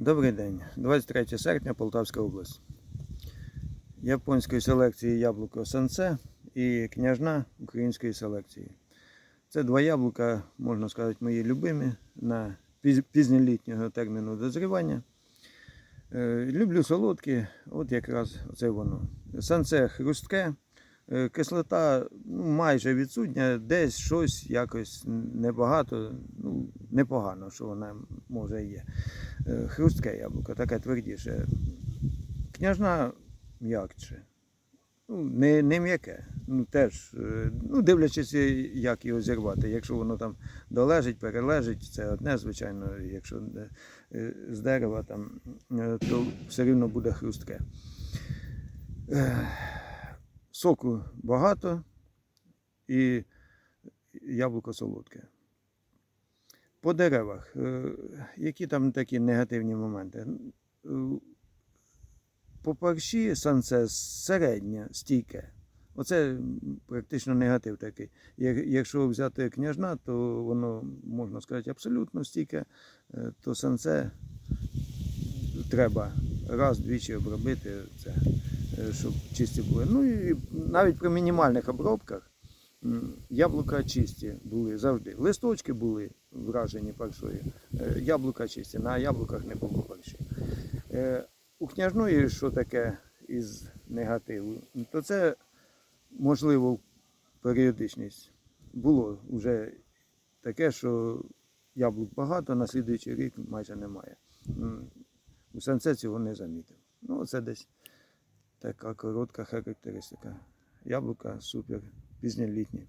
Добрий день, 23 серпня, Полтавська область. Японської селекції яблуко Санце і княжна української селекції. Це два яблука, можна сказати, мої любимі на піз- пізньолітнього терміну дозрівання. Е, Люблю солодкі, от якраз це воно. Санце хрустке, е, кислота ну, майже відсутня, десь щось якось небагато, ну, непогано, що вона може є. Е, Хрустке яблуко, таке твердіше. Княжна м'якше. Ну, не, не м'яке. Ну, теж, е, ну, дивлячись, е, як його зірвати. Якщо воно там долежить, перележить, це одне, звичайно. Якщо з дерева, там, то все рівно буде хрустке. Соку багато і яблуко солодке. По деревах, е, які там такі негативні моменти? Е, По парші санце середнє, стійке. Оце практично негатив такий. Якщо взяти княжна, то воно, можна сказати, абсолютно стійке, е, то санце треба раз-двічі обробити це, щоб чисті були. Ну і навіть при мінімальних обробках яблука чисті були завжди. Листочки були вражені паршою, е, яблука чисті, на яблуках не було парші. Е, У княжної, що таке із негативу, то це можливо періодичність. Було вже таке, що яблук багато, на слідуючий рік майже немає. У санце цього не замітив. Ну, це десь така коротка характеристика. Яблука супер, пізньолітні.